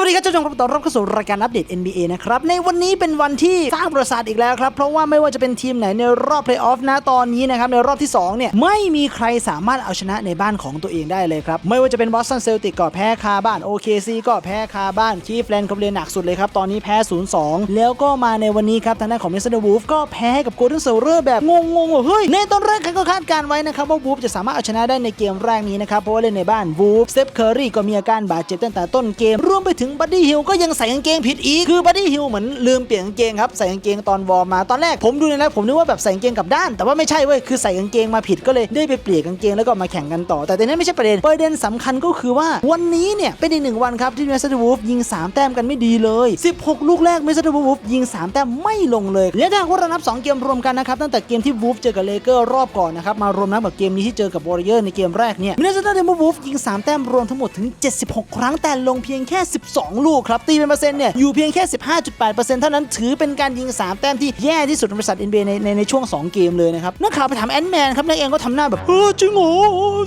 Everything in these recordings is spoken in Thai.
วัสดีครับท่านผู้ชมครับต้อนรับเข้าสู่รายการอัปเดต NBA นะครับ ในวันนี้เป็นวันที่สร้างประสาทอีกแล้วครับ เพราะว่าไม่ว่าจะเป็นทีมไหนในรอบเพลย์ออฟนะตอนนี้นะครับ ในรอบที่ 2 เนี่ย ไม่มีใครสามารถเอาชนะในบ้านของตัวเองได้เลยครับ ไม่ว่าจะเป็นบอสตันเซลติกก็แพ้คาบ้าน OKC ก็แพ้คาบ้านคีฟแลนด์คอมเรียนหนักสุดเลยครับ ตอนนี้แพ้ 0-2 แล้วก็มาในวันนี้ครับทางด้านของมิสเตอร์วูฟก็แพ้ให้กับโกลเด้นเซลเลอร์แบบงงๆว่าเฮ้ยในตอนแรกใครก็คาดการไว้นะครับว่าวูฟจะสามารถเอาชนะได้ในเกมแรกนี้นะครับเพราะว่าเล่นในบ้านวูฟเซฟเคอรี่ก็มีอาการบาดเจ็บตั้งแต่ต้นเกมรวมไปถึงบัดดี้ฮิลก็ยังใส่กางเกงผิดอีก คือบัดดี้ฮิลเหมือนลืมเปลี่ยนกางเกงครับใส่กางเกงตอนวอร์มมาตอนแรกผมดูในไลฟ์ผมนึกว่าแบบใส่กางเกงกับด้าน แต่ว่าไม่ใช่เว้ยคือใส่กางเกงมาผิดก็เลยได้ไปเปลี่ยนกางเกงแล้วก็มาแข่งกันต่อ แต่ตอนนี้ไม่ใช่ประเด็นประเด็นสำคัญก็คือว่าวันนี้เนี่ยเป็นอีกหนึ่งวันครับที่เมสเตอร์วูฟยิง 3 แต้มกันไม่ดีเลย 16 ลูกแรกเมสเตอร์วูฟยิง 3 แต้มไม่ลงเลยและถ้าหากว่าเรานับ 2 เกมรวมกันนะครับตั้งแต่เกมที่วูฟเจอกับเลเกอร์รอบก่อนนะครับมารวมนับกับเกมนี้ที่เจอกับวอริเออร์ในเกมแรกเนี่ยเมสเตอร์วูฟยิง 3 แต้มรวมทั้งหมดถึง 76 ครั้งแต่ลงเพียงแค่2 ลูกครับ ตีเป็นเปอร์เซ็นต์เนี่ยอยู่เพียงแค่ 15.8%เท่านั้นถือเป็นการยิง 3 แต้มที่แย่ที่สุดในบริษัท NBA ในในในช่วง 2 เกมเลยนะครับนักข่าวไปถามแอนด์แมนครับนักเองก็ทำหน้าแบบเออจริงเหรอ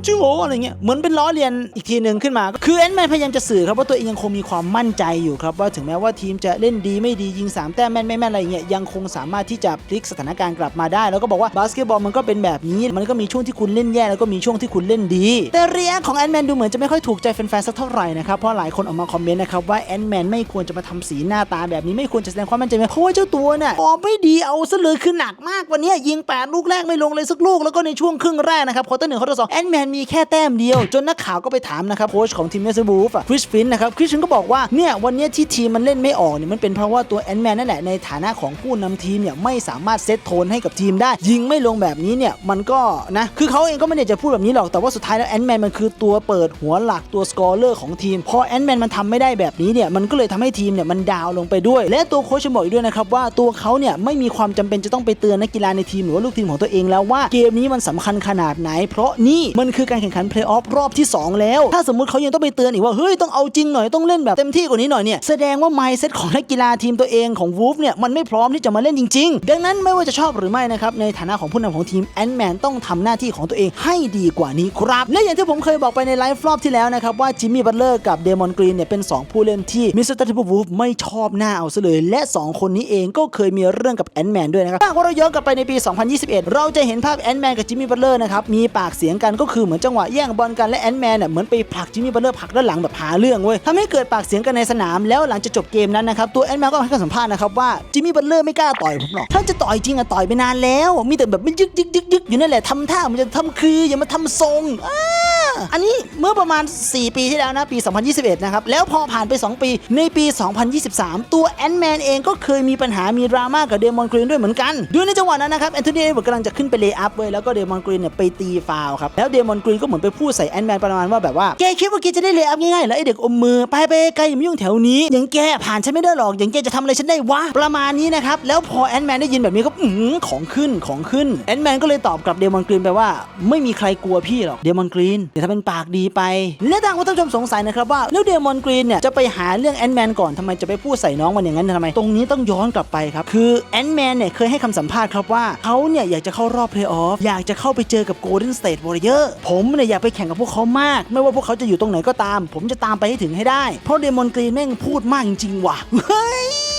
จริงเหรออะไรเงี้ยเหมือนเป็นล้อเลียนอีกทีหนึ่งขึ้นมา คือแอนด์แมนพยายามจะสื่อครับว่าตัวเองยังคงมีความมั่นใจอยู่ครับว่าถึงแม้ว่าทีมจะเล่นดีไม่ดียิง 3 แต้มแม่นไม่แม่นอะไรเงี้ยยังคงสามารถที่จะพลิกสถานการณ์กลับมาได้ แล้วก็บอกว่าบาสเกตบอลมันก็เป็นแบบนี้มันก็มีช่วงที่คุณเล่นแย่แล้วก็มีช่วงที่คุณเล่นดี แต่เรียของแอนด์แมนดูเหมือนจะไม่ค่อยถูกใจแฟนๆสักเท่าไหร่นะครับเพราะหลายคนออกมาคอมเมนต์นะครับว่าแอนด์แมนไม่ควรจะมาทำสีหน้าตาแบบนี้ไม่ควรจะแสดงความมั่นใจเพราะว่าเจ้าตัวเนี่ยฟอร์ไม่ดีเอาซะเลยคือหนักมากวันนี้ยิง8ลูกแรกไม่ลงเลยสักลูกแล้วก็ในช่วงครึ่งแรกนะครับควอเตอร์หนึ่งควอเตอร์สองแอนด์แมนมีแค่แต้มเดียว จนนักข่าวก็ไปถามนะครับโค้ชของทีมเนสบูฟคริสฟินนะครับคริสฟินก็บอกว่าเนี่ยวันนี้ที่ทีมมันเล่นไม่ออกเนี่ยมันเป็นเพราะว่าตัวแอนด์แมนนั่นแหละในฐานะของผู้นำทีมเนี่ยไม่สามารถเซตโทนให้กับทีมได้ ยิงไม่ลงแบบนี้เนี่ยมันก็นะคือเขาเองก็ไม่ได้จะพูดแบบนี้หรอกแต่ว่าสุดท้ายแล้วแอนด์แมนมันคือตัวเปิดหัวหลักตัวสกอร์เลอร์ของทีมพอแอนด์แมนมันทำไม่ได้แบบนี้เนี่ยมันก็เลยทำให้ทีมเนี่ยมันดาวลงไปด้วย และตัวโค้ชบอกอีกด้วยนะครับว่าตัวเขาเนี่ยไม่มีความจำเป็นจะต้องไปเตือนนักกีฬาในทีมหรือว่าลูกทีมของตัวเองแล้วว่าเกมนี้มันสำคัญขนาดไหน เพราะนี่มันคือการแข่งขันเพลย์ออฟรอบที่ 2 แล้ว ถ้าสมมุติเขายังต้องไปเตือนอีกว่าเฮ้ยต้องเอาจริงหน่อยต้องเล่นแบบเต็มที่กว่านี้หน่อยเนี่ยแสดงว่า mindset ของนักกีฬาทีมตัวเองของวูฟเนี่ยมันไม่พร้อมที่จะมาเล่นจริง ๆ ดังนั้นไม่ว่าจะชอบหรือไม่นะครับในฐานะของผู้นำของทีมแอนด์แมนต้องทำหน้าที่ของตัวเองให้ดีกว่านี้ครับและอย่างที่ผมเคยบอกไปในไลฟ์รอบที่แล้วนะครับว่าจิมมี่บัตเลอร์กับเดมอนกรีนเนี่ยเป็นสองผู้เล่นที่มิสเตอร์ทิปวูฟไม่ชอบหน้าเอาซะเลย และสองคนนี้เองก็เคยมีเรื่องกับแอนด์แมนด้วยนะครับถ้าเราย้อนกลับไปในปี 2021 เราจะเห็นภาพแอนด์แมนกับจิมมี่บัตเลอร์นะครับมีปากเสียงกันก็คือเหมือนจังหวะแย่งบอลกันและแอนด์แมนเนี่ยเหมือนไปผลักจิมมี่บัตเลอร์ผลักด้านหลังแบบหาเรื่องเว้ยทำให้เกิดปากเสียงกันในสนามแล้วหลังจากจบเกมนั้นนะครับตัวแอนด์แมนก็ให้การสัมภาษณ์นะครับว่าจิมมี่บัตเลอร์ไม่กล้าต่อยผมหรอกถ้าจะต่อยจริงอะต่อยไปนานแล้ว มีแต่แบบมันยึกยึกยึกยึกอยู่นั่นแหละทำท่ามันจะทำคืออย่ามาทำทรงอ่า อันนี้เมื่อประมาณ 4 ปีที่แล้วนะ ปี 2021 นะครับ แล้วพอผ่านไป 2 ปีในปี 2023 ตัวแอนด์แมนเองก็เคยมีปัญหามีดราม่ากับเดมอนกรีนด้วยเหมือนกันด้วยในจังหวะนั้นนะครับแอนโทนีเอเวิร์ดกำลังจะขึ้นไปเลย์อัพเว้ยแล้วก็เดมอนกรีนเนี่ยไปตีฟาวครับแล้วเดมอนกรีนก็เหมือนไปพูดใส่แอนด์แมนประมาณว่าแบบว่าแกคิดว่าแกจะได้เลย์อัพง่ายๆเหรอไอเด็กอมมือไปไปไกลอย่ามายุ่งแถวนี้อย่างแกผ่านฉันไม่ได้หรอกอย่างแกจะทำอะไรฉันได้วะประมาณนี้นะครับแล้วพอแอนด์แมนได้ยินแบบนี้ก็อือของขึ้นของขึ้นแอนแมนก็เลยตอบกลับเดมอนกรีนไปว่าไม่มีใครกลัวพี่หรอกเดมอนกรีนเดี๋ยวถ้าเป็นปากดีไป และทางผู้ชมสงสัยนะครับว่าแล้วเดมอนกรีนเนี่ยจะไปหาเรื่องแอนด์แมนก่อนทำไมจะไปพูดใส่น้องมันอย่างนั้นทำไม ตรงนี้ต้องย้อนกลับไปครับ คือแอนด์แมนเนี่ยเคยให้คำสัมภาษณ์ครับว่าเขาเนี่ยอยากจะเข้ารอบเพลย์ออฟอยากจะเข้าไปเจอกับ Golden State Warrior ผมเนี่ยอยากไปแข่งกับพวกเขามาก ไม่ว่าพวกเขาจะอยู่ตรงไหนก็ตาม ผมจะตามไปให้ถึงให้ได้ เพราะเดมอนกรีนแม่งพูดมากจริงๆว่ะเฮ้ย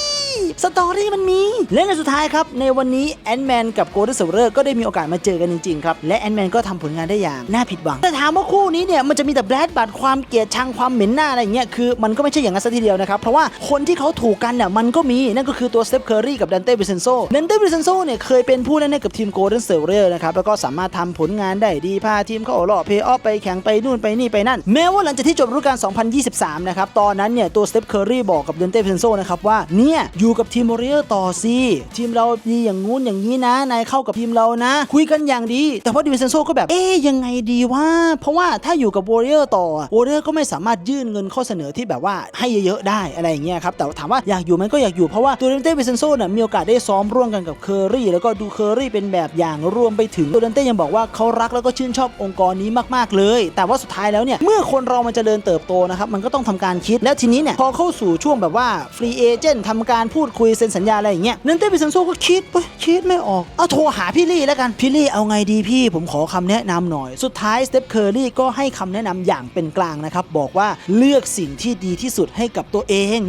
สตอรี่มันมี และในสุดท้ายครับ ในวันนี้แอนด์แมนกับโกลเด้นเซอร์ก็ได้มีโอกาสมาเจอกันจริงๆครับ และแอนด์แมนก็ทำผลงานได้อย่างน่าผิดหวัง แต่ถามว่าคู่นี้เนี่ยมันจะมีแต่แบดบัดความเกลียดชังความเหม็นหน้าอะไรอย่างเงี้ยคือมันก็ไม่ใช่อย่างนั้นซะทีเดียวนะครับ เพราะว่าคนที่เขาถูกกันเนี่ยมันก็มีนั่นก็คือตัวสเตฟเคอร์รี่กับดันเต้บิเซนโซดันเต้บิเซนโซเนี่ยเคยเป็นผู้เล่นให้กับทีมโกลเด้นเซอร์นะครับแล้วก็สามารถทำผลงานได้ดีพาทีมเข้ารอบเพย์ออฟไปแข่งไปนู่นไปนี่ไปนั่น แม้ว่าหลังจากที่จบฤดูกาล2023นะครับตอนนั้นเนี่ยตัวสเตฟเคอรี่บอกกับเดนเต้เพนโซนะครับว่าเนี่ยอยู่กบทีมโมเรียต่อสิทีมเราดีอย่างงู้นอย่างนี้นะนายเข้ากับทีมเรานะ คุยกันอย่างดี แต่ว่าดิวนเซนโซก็แบบเอ๊ยยังไงดีวะเพราะว่าถ้าอยู่กับวอริเออร์ต่อวอริเออร์ก็ไม่สามารถยื่นเงินข้อเสนอที่แบบว่าให้เยอะๆได้อะไรอย่างเงี้ยครับแต่ถามว่าอยากอยู่มันก็อยากอยู่เพราะว่าตัวเดนเต้วนเซนโซเนี่ยมีโอกาสได้ซ้อมร่วมกันกับเคอรี่แล้วก็ดูเคอรี่เป็นแบบอย่างรวมไปถึงตัวเดนเต้ยังบอกว่าเขารักแล้วก็ชื่นชอบองค์กรนี้มากๆเลย แต่ว่าสุดท้ายแล้วเนี่ยเมื่อคนเรามันจเจริญเติบโตนะครับมันก็ต้องทำการคิดแล้วทีนี้เนี่ยพอเข้าสู่ช่วงแบบว่าฟรีเอเจนต์ทำการพูดคุยเซ็นสัญญาอะไรอย่างเงี้ยนันเต้บิซันโซก็คิดเว้ยคิดไม่ออกเอาโทรหาพี่ลี่แล้วกันพี่ลี่เอาไงดีพี่ผมขอคำแนะนำหน่อย สุดท้ายสเตปเคอร์รี่ก็ให้คำแนะนำอย่างเป็นกลางนะครับบอกว่าเลือกสิ่งที่ดีที่สุดให้กับตัวเอง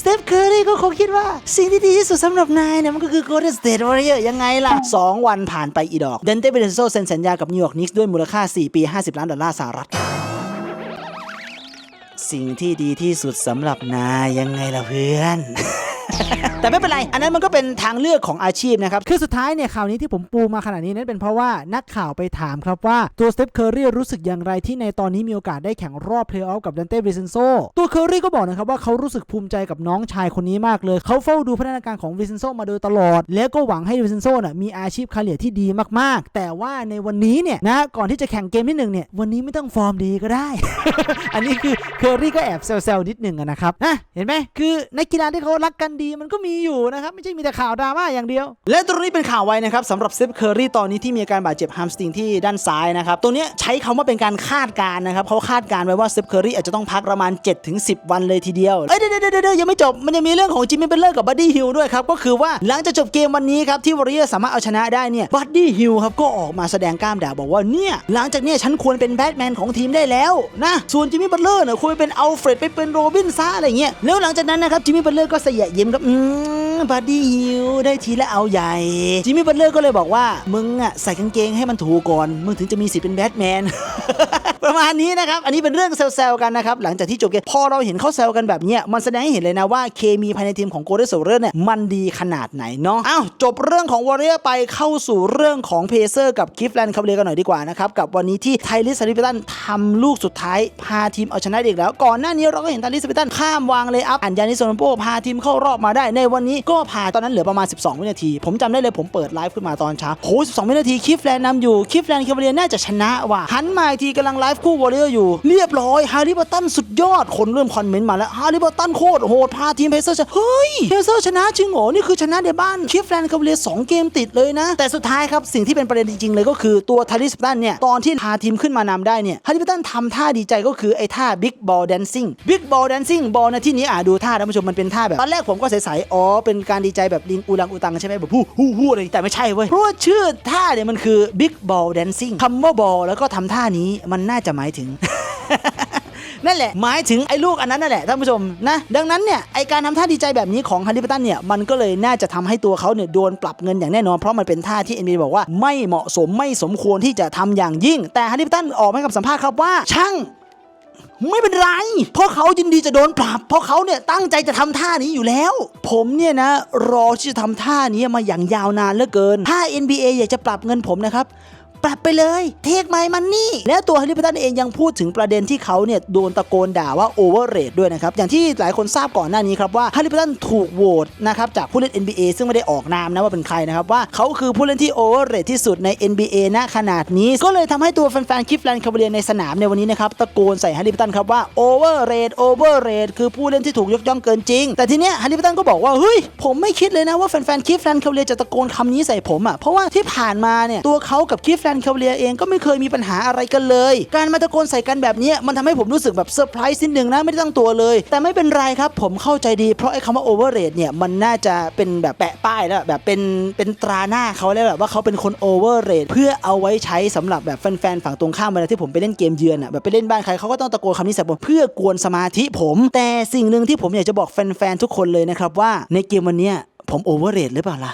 สเตปเคอร์รี่ก็คงคิดว่า สิ่งที่ดีที่สุดสำหรับนายเนี่ยมันก็คือ Golden State Warrior ยังไงล่ะ 2 วันผ่านไปอีดอกเดนเต้เบเดนโซเซ็นสัญญากับนิวยอร์กนิกส์ด้วยมูลค่า 4 ปี 50 ล้านดอลลาร์สหรัฐ สิ่งที่ดีที่สุดสำหรับนายยังไงล่ะเพื่อน แต่ไม่เป็นไร อันนั้นมันก็เป็นทางเลือกของอาชีพนะครับ คือสุดท้ายเนี่ยข่าวนี้ที่ผมปูมาขนาดนี้นั้นเป็นเพราะว่านักข่าวไปถามครับว่าตัวสเตปเคอร์รี่รู้สึกอย่างไรที่ในตอนนี้มีโอกาสได้แข่งรอบเพลย์ออฟกับดันเต้เบรเซนโซตัวเคอร์รี่ก็บอกนะครับว่าเขารู้สึกภูมิใจกับน้องชายคนนี้มากเลยเขาเฝ้าดูพัฒนาการของเบรเซนโซมาโดยตลอด แล้วก็หวังให้เบรเซนโซน่ะมีอาชีพคาเรียที่ดีมากๆ แต่ว่าในวันนี้เนี่ยนะก่อนที่จะแข่งเกมที่หนึ่งเนี่ยวันนี้ไม่ต้องฟอร์มดีก็ได้ อันนี้คือเคอร์รี่ก็แอบเซลล์นิดหนึ่งนะครับอะเห็นไหมคือนักกีฬาที่เขารักกันดีมันก็มีอยู่นะครับ ไม่ใช่มีแต่ข่าวดราม่าอย่างเดียว และตรงนี้เป็นข่าวไว้นะครับสำหรับเซฟเคอร์รี่ตอนนี้ที่มีอาการบาดเจ็บฮัมสตริงที่ด้านซ้ายนะครับตัวนี้ใช้คำว่าเป็นการคาดการณ์นะครับเขาคาดการณ์ไว้ว่าเซฟเคอร์รี่อาจจะต้องพักประมาณ 7-10 วันเลยทีเดียวเอ้ยเดี๋ยวเดี๋ยวเดี๋ยวยังไม่จบมันยังมีเรื่องของจิมมี่เบลเลอร์กับบัดดี้ฮิลด้วยครับก็คือว่าหลังจากจบเกมวันนี้ครับที่วอริเออร์สามารถเอาชนะได้เนี่ยบัดดี้ฮิลครับก็ออกมาแสดงกล้ามด่าบอกว่าเนี่ยหลังจากเนี้ยฉันควรเป็นแบทแมนของทีมได้แล้วนะส่วนจิมมี่บัตเลอร์เนี่ยควรเป็นอัลเฟรดไปเป็นโรบินซะอะไรเงี้ยแล้วหลังจากนั้นนะครับจิมมี่บัตเลอร์ก็เสยยิ้มครับอืมบัดดี้ฮิลได้ทีและเอาใหญ่ จิมมี่บัตเลอร์ก็เลยบอกว่า มึงอะใส่กางเกงให้มันถูกก่อน มึงถึงจะมีสิทธิ์เป็นแบทแมน ประมาณนี้นะครับ อันนี้เป็นเรื่องเซลล์กันนะครับ หลังจากที่จบเกมพอเราเห็นเขาเซลล์กันแบบเนี้ยมันแสดงให้เห็นเลยนะว่าเคมีภายในทีมของโกลเด้นโซเรอร์เนี่ยมันดีขนาดไหนเนาะอ้าวจบเรื่องของวอริเออร์ไปเข้าสู่เรื่องของเพเซอร์กับคิฟแลนด์คาเบเลียกันหน่อยดีกว่านะครับกับวันนี้ที่ไทลิสซาริพิตันทำลูกสุดท้ายพาทีมเอาชนะเด็กแล้ว ก่อนหน้านี้เราก็เห็นไทลิสซาริพิตันข้ามวางเลยอัพอันยานิโซนโปพาทีมเข้ารอบมาได้ในวันนี้ก็พาตอนนั้นเหลือประมาณ 12 วินาที ผมจำได้เลยผมเปิดไลฟ์ขึ้นมาตอนเช้าโห12 วินาทีคิฟแลนด์นำอยู่คิฟแลนด์คาเบเลียน่าจะชนะว่ะหันมาอีกทีกำลังไลฟคู่วอริเออร์อยู่ เรียบร้อยฮาริบัตตันสุดยอดคนเริ่มคอมเมนต์มาแล้วฮาริบัตตันโคตรโหดพาทีมเพเซอร์ชนะเฮ้ยเพเซอร์ชนะจริงเหรอนี่คือชนะในบ้านคิฟแลนด์คาเบเลียสองเกมติดเลยนะ แต่สุดท้ายครับสิ่งที่เป็นประเด็นจริงๆเลยก็คือตัวทาริสตันเนี่ยตอนที่พาทีมขึ้นมานำได้เนี่ยฮาริบัตตันทำท่าดีใจก็คือไอ้ท่าบิ๊กบอลแดนซิ่งบิ๊กบอลแดนซิ่งบอลในที่นี้อะดูท่าท่านผู้ชมมันเป็นท่าแบบตอนแรกผมก็ใสๆอ๋อเป็นการดีใจแบบลิงอูรังอูตังใช่ไหมแบบฮู้ฮู้ฮู้อะไรแต่ไม่ใช่เว้ยเพราะว่าชื่อท่าเนี่ยมันคือบิ๊กบอลแดนซิ่งคำว่าบอลแล้วก็ทำท่านี้มันน่าจะหมายถึงนั่นแหละหมายถึงไอ้ลูกอันนั้นนั่นแหละท่านผู้ชมนะดังนั้นเนี่ยไอการทำท่าดีใจแบบนี้ของฮันดิปตันเนี่ยมันก็เลยน่าจะทำให้ตัวเขาเนี่ยโดนปรับเงินอย่างแน่นอน เพราะมันเป็นท่าที่ NBA บอกว่าไม่เหมาะสมไม่สมควรที่จะทำอย่างยิ่ง แต่ฮันดิปตันออกมากับสัมภาษณ์ครับว่าช่างไม่เป็นไร เพราะเขายินดีจะโดนปรับ เพราะเขาเนี่ยตั้งใจจะทำท่านี้อยู่แล้ว ผมเนี่ยนะ รอที่จะทำท่านี้มาอย่างยาวนานเหลือเกิน ถ้า NBA อยากจะปรับเงินผมนะครับ ปรับไปเลย เทคไมมันนี่ แล้วตัวฮันริพัตันเองยังพูดถึงประเด็นที่เขาเนี่ยโดนตะโกนด่าว่าโอเวอร์เรทด้วยนะครับ อย่างที่หลายคนทราบก่อนหน้านี้ครับว่าฮันริพัตันถูกโหวตนะครับจากผู้เล่น NBA ซึ่งไม่ได้ออกนามนะว่าเป็นใครนะครับว่าเขาคือผู้เล่นที่โอเวอร์เรทที่สุดใน NBA ณขนาดนี้ ก็เลยทำให้ตัวแฟนๆคลิฟแลนด์คาเบเลียในสนามในวันนี้นะครับตะโกนใส่ฮันริพัตันครับว่าโอเวอร์เรทโอเวอร์เรทคือผู้เล่นที่ถูกยกย่องเกินจริง แต่ทีเนี้ยฮันริพัตันก็บอกว่าเฮ้ยผมไม่คิดเลยนะว่าแฟนๆคลิฟแลนด์คาเบเลียจะตะโกนคำนี้ใส่ผมอะเพราะว่าที่ผ่านมาเนี่ยตัวเขากับคลิฟแลนด์คาเลียเองก็ไม่เคยมีปัญหาอะไรกันเลย การมาตะโกนใส่กันแบบนี้มันทำให้ผมรู้สึกแบบเซอร์ไพรส์นิดนึงนะไม่ได้ตั้งตัวเลย แต่ไม่เป็นไรครับผมเข้าใจดีเพราะไอ้คำว่าโอเวอร์เรทเนี่ยมันน่าจะเป็นแบบแปะป้ายแล้วแบบเป็นเป็นตราหน้าเขาแล้วแบบว่าเขาเป็นคนโอเวอร์เรทเพื่อเอาไว้ใช้สำหรับแบบแฟนๆฝั่งตรงข้ามเวลาที่ผมไปเล่นเกมเยือนอะแบบไปเล่นบ้านใครเขาก็ต้องตะโกนคำนี้ใส่ผมเพื่อกวนสมาธิผม แต่สิ่งหนึ่งที่ผมอยากจะบอกแฟนๆทุกคนเลยนะครับว่าในเกมวันนี้ผมโอเวอร์เรทหรือเปล่าล่ะ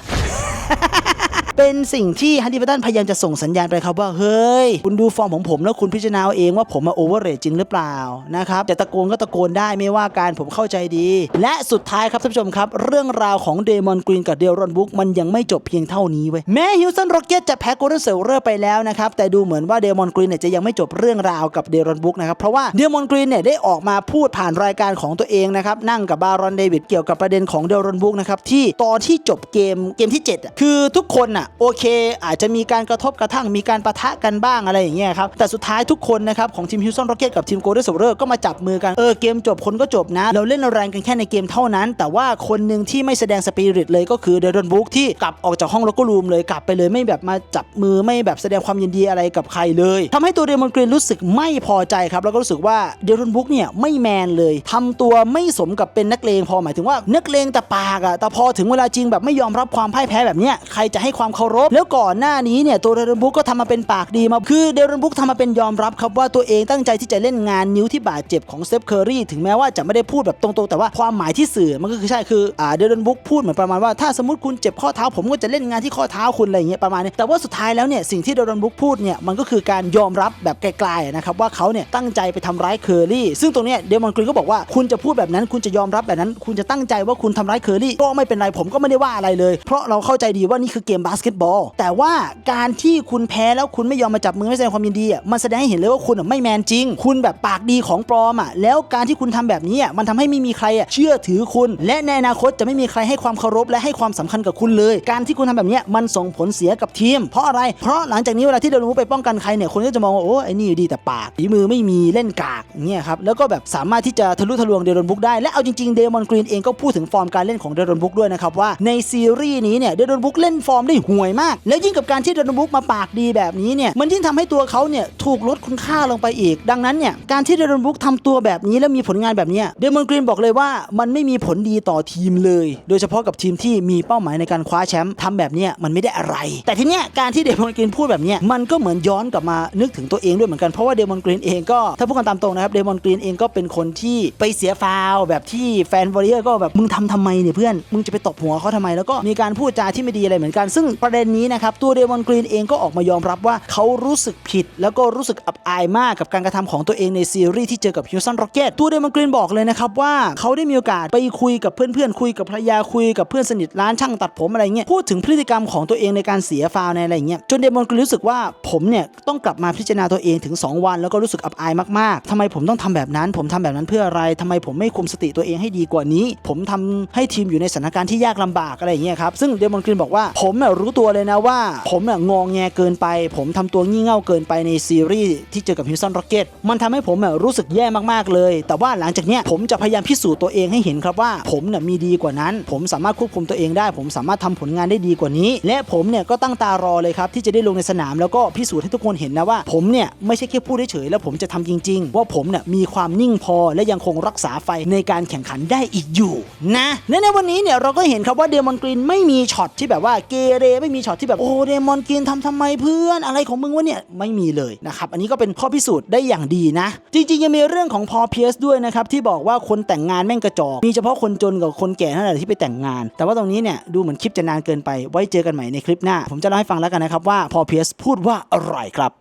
เป็นสิ่งที่ฮันดิพัตันพยายามจะส่งสัญญาณไปครับว่าเฮ้ย คุณดูฟอร์มของผมแล้วคุณพิจารณาเองว่าผมมาโอเวอร์เรทจริงหรือเปล่านะครับจะตะโกนก็ตะโกนได้ไม่ว่าการผมเข้าใจดี และสุดท้ายครับท่านผู้ชมครับ เรื่องราวของเดมอนกรีนกับเดลรอนบุ๊กมันยังไม่จบเพียงเท่านี้เว้ยแม้ฮิวสันโรเกตจะแพ้โกลเด้นเซลเลอร์ไปแล้วนะครับแต่ดูเหมือนว่าเดมอนกรีนเนี่ยจะยังไม่จบเรื่องราวกับเดลรอนบุ๊กนะครับเพราะว่าเดมอนกรีนเนี่ยได้ออกมาพูดผ่านรายการของตัวเองนะครับนั่งกับบารอนเดวิดเกี่ยวกับประเด็นของเดรอนบุ๊กนะครับที่ตอนที่จบเกมเกมที่เจ็ดอะคือทุกคนอะโอเค อาจจะมีการกระทบกระทั่งมีการปะทะกันบ้างอะไรอย่างเงี้ยครับแต่สุดท้ายทุกคนนะครับของทีมฮิว s ันโรเกตกับทีมโกลเด้นโซเ e อร์ก็มาจับมือกันเออเกมจบคนก็จบนะ เราเล่นแรงกันแค่ในเกมเท่านั้น แต่ว่าคนหนึ่งที่ไม่แสดงสปิริตเลยก็คือเดรอนบุ๊กที่กลับออกจากห้องล็อกเกอร์รูมเลยกลับไปเลยไม่แบบมาจับมือไม่แบบแสดงความยินดีอะไรกับใครเลยทำให้ตัวเดมอนกรีนรู้สึกไม่พอใจครับแล้วก็รู้สึกว่าเดรอนบุ๊กเนี่ยไม่แมนเลยทำตัวไม่สมกับเป็นนักเลงพอหมายถึงว่านักเลงแต่ปากอะแต่พอถึงเวลาจริงแบบไม่ยอมรับความพ่ายแพ้แบบเนี้ยใครจะให้ความเคารพ แล้วก่อนหน้านี้เนี่ยตัวเดรนบุ๊กก็ทำมาเป็นปากดีมา คือเดรนบุ๊กทำมาเป็นยอมรับครับว่าตัวเองตั้งใจที่จะเล่นงานนิ้วที่บาดเจ็บของเซฟเคอรี่ถึงแม้ว่าจะไม่ได้พูดแบบตรงๆ แต่ว่าความหมายที่สื่อมันก็คือใช่คืออ่าเดรนบุ๊กพูดเหมือนประมาณว่าถ้าสมมติคุณเจ็บข้อเท้าผมก็จะเล่นงานที่ข้อเท้าคุณอะไรอย่างเงี้ยประมาณนี้แต่ว่าสุดท้ายแล้วเนี่ยสิ่งที่เดรนบุ๊กพูดเนี่ยมันก็คือการยอมรับแบบไกลๆนะครับว่าเขาเนี่ยตั้งใจไปทำร้ายเคอรี่ซึ่งตรงเนี้ยเดมอนกรีนก็บอกว่าคุณจะพูดแบบนั้น คุณจะยอมรับแบบนั้น คุณจะตั้งใจว่าคุณทำร้ายเคอรี่ก็ไม่เป็นไรผมก็ไม่ได้ว่าอะไรเลย เพราะเราเข้าใจดีว่านี่คือเกมบาสเกตบอล แต่ว่าการที่คุณแพ้แล้วคุณไม่ยอมมาจับมือไม่แสดงความยินดีอะมันแสดงให้เห็นเลยว่าคุณไม่แมนจริง คุณแบบปากดีของปลอมอะแล้วการที่คุณทำแบบนี้อะมันทำให้ไม่มีใครอะเชื่อถือคุณ และในอนาคตจะไม่มีใครให้ความเคารพและให้ความสำคัญกับคุณเลย การที่คุณทำแบบนี้มันส่งผลเสียกับทีม เพราะอะไร เพราะหลังจากนี้เวลาที่เดลมูไปป้องกันใครเนี่ยคนก็จะมองว่าโอ้ไอ้นี่ดีแต่ปากฝีมือไม่มีเล่นกากเงี้ยครับแล้วก็แบบสามารถที่จะทะลุทะลวงเดรอนบุ๊กได้และเอาจริงๆเดมอนกรีนเองก็พูดถึงฟอร์มการเล่นของเดรอนบุ๊กด้วยนะครับว่าในซีรีส์นี้เนี่ยเดรอนบุ๊กเล่นฟอร์มได้หวยมาก แล้วยิ่งกับการที่เดรนบุ๊กมาปากดีแบบนี้เนี่ยมันยิ่งทำให้ตัวเขาเนี่ยถูกลดคุณค่าลงไปอีก ดังนั้นเนี่ยการที่เดรนบุ๊กทำตัวแบบนี้แล้วมีผลงานแบบนี้เดมอนกรีนบอกเลยว่ามันไม่มีผลดีต่อทีมเลย โดยเฉพาะกับทีมที่มีเป้าหมายในการคว้าแชมป์ทำแบบเนี้ยมันไม่ได้อะไร แต่ทีเนี้ยการที่เดมอนกรีนพูดแบบเนี้ยมันก็เหมือนย้อนกลับมานึกถึงตัวเองด้วยเหมือนกันเพราะว่าเดมอนกรีนเองก็ถ้าพูดกันตามตรงนะครับเดมอนกรีนเองก็เป็นคนที่ไปเสียฟาวแบบที่แฟนวอริเออร์ก็แบบมึงทำทำไมเนี่ยเพื่อนมึงจะไปตบหัวเขาทำไมแล้วก็มีการพูดจาที่ไม่ดีอะไรเหมือนกัน ซึ่งประเด็นนี้นะครับตัวเดมอนกรีนเองก็ออกมายอมรับว่าเขารู้สึกผิด แล้วก็รู้สึกอับอายมากกับการกระทำของตัวเองในซีรีส์ที่เจอกับฮิวสันโรเกตตัวเดมอนกรีนบอกเลยนะครับว่าเขาได้มีโอกาสไปคุยกับเพื่อนๆคุยกับภรรยาคุยกับเพื่อนสนิทร้านช่างตัดผมอะไรเงี้ยพูดถึงพฤติกรรมของตัวเองในการเสียฟาวในอะไรเงี้ยจนเดมอนกรีนรู้สึกว่าผมเนี่ยต้องกลับมาพิจารณาตัวเองถึง 2 วัน แล้วก็รู้สึกอับอายมากๆทำไมผมต้องทำแบบนั้น ผมทำแบบนั้นเพื่ออะไรทำไมผมไม่คุมสติตัวเองให้ดีกว่านี้ ผมทำให้ทีมอยู่ในสถานการณ์ที่ยากลำบากอะไรเงี้ยครับซึ่งเดมอนกรีนบอกว่าผมน่ะรู้ตัวเลยนะว่า ผมน่ะงองแงเกินไป ผมทำตัวงี่เง่าเกินไปในซีรีส์ที่เจอกับฮิวสันร็อกเก็ตมันทำให้ผมน่ะรู้สึกแย่มากๆเลย แต่ว่าหลังจากเนี้ยผมจะพยายามพิสูจน์ตัวเองให้เห็นครับว่า ผมน่ะมีดีกว่านั้น ผมสามารถควบคุมตัวเองได้ ผมสามารถทำผลงานได้ดีกว่านี้ และผมเนี่ยก็ตั้งตารอเลยครับที่จะได้ลงในสนามแล้วก็พิสูจน์ให้ทุกคนเห็นนะว่า ผมเนี่ยไม่ใช่แค่พูดเฉยๆแล้วผมจะทำจริง ๆ ว่าผมเนี่ยมีความนิ่งพอและยังคงรักษาไฟในการแข่งขันได้อีกอยู่นะและในวันนี้เนี่ยเราก็เห็นครับว่าเดมอนกรีนไม่มีช็อตที่แบบว่าเกเรไม่มีช็อตที่แบบโอ้เดมอนกรีนทำทำไมเพื่อนอะไรของมึงวะเนี่ยไม่มีเลยนะครับอันนี้ก็เป็นข้อพิสูจน์ได้อย่างดีนะ จริงๆยังมีเรื่องของพอเพียสด้วยนะครับที่บอกว่าคนแต่งงานแม่งกระจอกมีเฉพาะคนจนกับคนแก่เท่านั้นที่ไปแต่งงาน แต่ว่าตรงนี้เนี่ยดูเหมือนคลิปจะนานเกินไปไว้เจอกันใหม่ในคลิปหน้า ผมจะเล่าให้ฟังแล้วกันนะครับว่าพอเพียสพูดว่าอะไรครับ